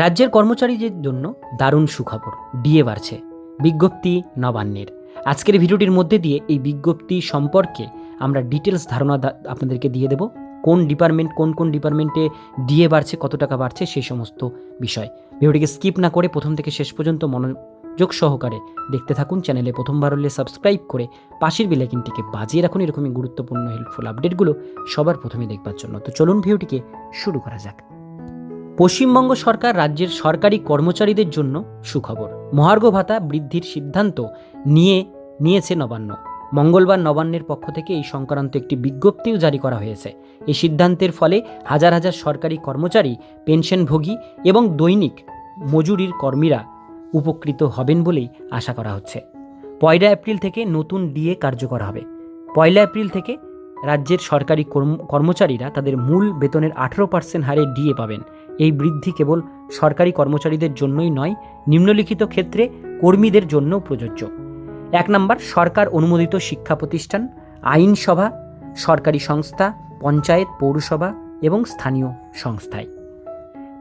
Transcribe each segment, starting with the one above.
রাজ্যের কর্মচারীদের জন্য দারুণ সুখবর, ডিএ বাড়ছে। বিজ্ঞপ্তি নবান্নের। আজকের ভিডিওটির মধ্যে দিয়ে এই বিজ্ঞপ্তি সম্পর্কে আমরা ডিটেলস ধারণা আপনাদেরকে দিয়ে দেব। কোন ডিপার্টমেন্ট, কোন কোন ডিপার্টমেন্টে ডিএ বাড়ছে, কত টাকা বাড়ছে সেই সমস্ত বিষয়। ভিডিওটিকে স্কিপ না করে প্রথম থেকে শেষ পর্যন্ত মনোযোগ সহকারে দেখতে থাকুন। চ্যানেলে প্রথমবার হলে সাবস্ক্রাইব করে পাশের বেলাইকিনটিকে বাজিয়ে রাখুন। এরকমই গুরুত্বপূর্ণ হেল্পফুল আপডেটগুলো সবার প্রথমে দেখবার জন্য। তো চলুন ভিডিওটিকে শুরু করা যাক। পশ্চিমবঙ্গ সরকার রাজ্যের সরকারি কর্মচারীদের জন্য সুখবর। মহার্ঘ ভাতা বৃদ্ধির সিদ্ধান্ত নিয়ে নিয়েছে নবান্ন। মঙ্গলবার নবান্নের পক্ষ থেকে এই সংক্রান্ত একটি বিজ্ঞপ্তিও জারি করা হয়েছে। এই সিদ্ধান্তের ফলে হাজার হাজার সরকারি কর্মচারী, পেনশনভোগী এবং দৈনিক মজুরির কর্মীরা উপকৃত হবেন বলেই আশা করা হচ্ছে। পয়লা এপ্রিল থেকে নতুন ডিএ কার্যকর হবে। পয়লা এপ্রিল থেকে রাজ্যের সরকারি কর্ম- কর্মচারীরা তাদের মূল বেতনের আঠেরো পার্সেন্ট হারে ডিএ পাবেন। এই বৃদ্ধি কেবল সরকারি কর্মচারীদের জন্যই নয়, নিম্নলিখিত ক্ষেত্রে কর্মীদের জন্যও প্রযোজ্য। এক নম্বর, সরকার অনুমোদিত শিক্ষা প্রতিষ্ঠান, আইনসভা, সরকারি সংস্থা, পঞ্চায়েত, পৌরসভা এবং স্থানীয় সংস্থায়।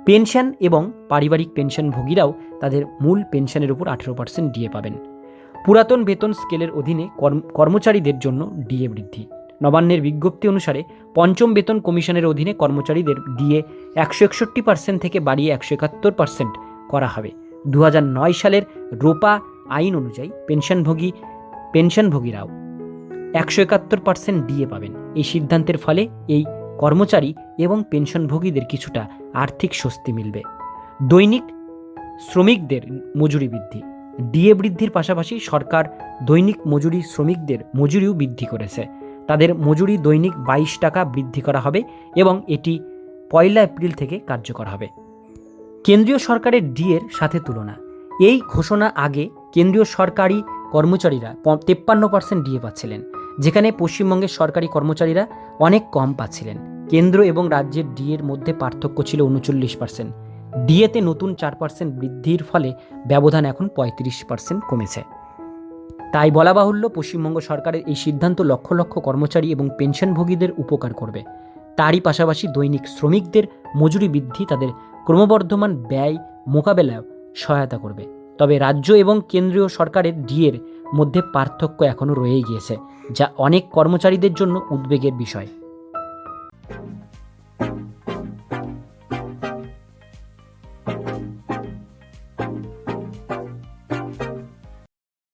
পেনশন এবং পারিবারিক পেনশনভোগীরাও তাদের মূল পেনশনের উপর আঠেরো পার্সেন্ট ডিএ পাবেন। পুরাতন বেতন স্কেলের অধীনে কর্মচারীদের জন্য ডিএ বৃদ্ধি। নবান্নের বিজ্ঞপ্তি অনুসারে পঞ্চম বেতন কমিশনের অধীনে কর্মচারীদের ডিএ একশো একষট্টি পার্সেন্ট থেকে বাড়িয়ে একশো একাত্তর পার্সেন্ট করা হবে। দু নয় সালের রোপা আইন অনুযায়ী পেনশনভোগী পেনশনভোগীরাও একশো একাত্তর পার্সেন্ট ডিএ পাবেন। এই সিদ্ধান্তের ফলে এই কর্মচারী এবং পেনশনভোগীদের কিছুটা আর্থিক স্বস্তি মিলবে। দৈনিক শ্রমিকদের মজুরি বৃদ্ধি। ডিএ বৃদ্ধির পাশাপাশি সরকার দৈনিক মজুরি শ্রমিকদের মজুরিও বৃদ্ধি করেছে। তাদের মজুরি দৈনিক বাইশ টাকা বৃদ্ধি করা হবে এবং এটি পয়লা এপ্রিল থেকে কার্যকর হবে। কেন্দ্রীয় সরকারের ডিএর সাথে তুলনা। এই ঘোষণা আগে কেন্দ্রীয় সরকারি কর্মচারীরা তেপ্পান্ন পার্সেন্ট ডিএ পাচ্ছিলেন, যেখানে পশ্চিমবঙ্গের সরকারি কর্মচারীরা অনেক কম পাচ্ছিলেন। কেন্দ্র এবং রাজ্যের ডিএর মধ্যে পার্থক্য ছিল উনচল্লিশ পার্সেন্ট। ডিএতে নতুন চার পার্সেন্ট বৃদ্ধির ফলে ব্যবধান এখন পঁয়ত্রিশ পার্সেন্ট কমেছে। তাই বলা বাহুল্য পশ্চিমবঙ্গ সরকারের এই সিদ্ধান্ত লক্ষ লক্ষ কর্মচারী এবং পেনশনভোগীদের উপকার করবে। তারই পাশাপাশি দৈনিক শ্রমিকদের মজুরি বৃদ্ধি তাদের ক্রমবর্ধমান ব্যয় মোকাবেলায় সহায়তা করবে। তবে রাজ্য এবং কেন্দ্রীয় সরকারের ডিয়ের মধ্যে পার্থক্য এখনও রয়েই গিয়েছে, যা অনেক কর্মচারীদের জন্য উদ্বেগের বিষয়।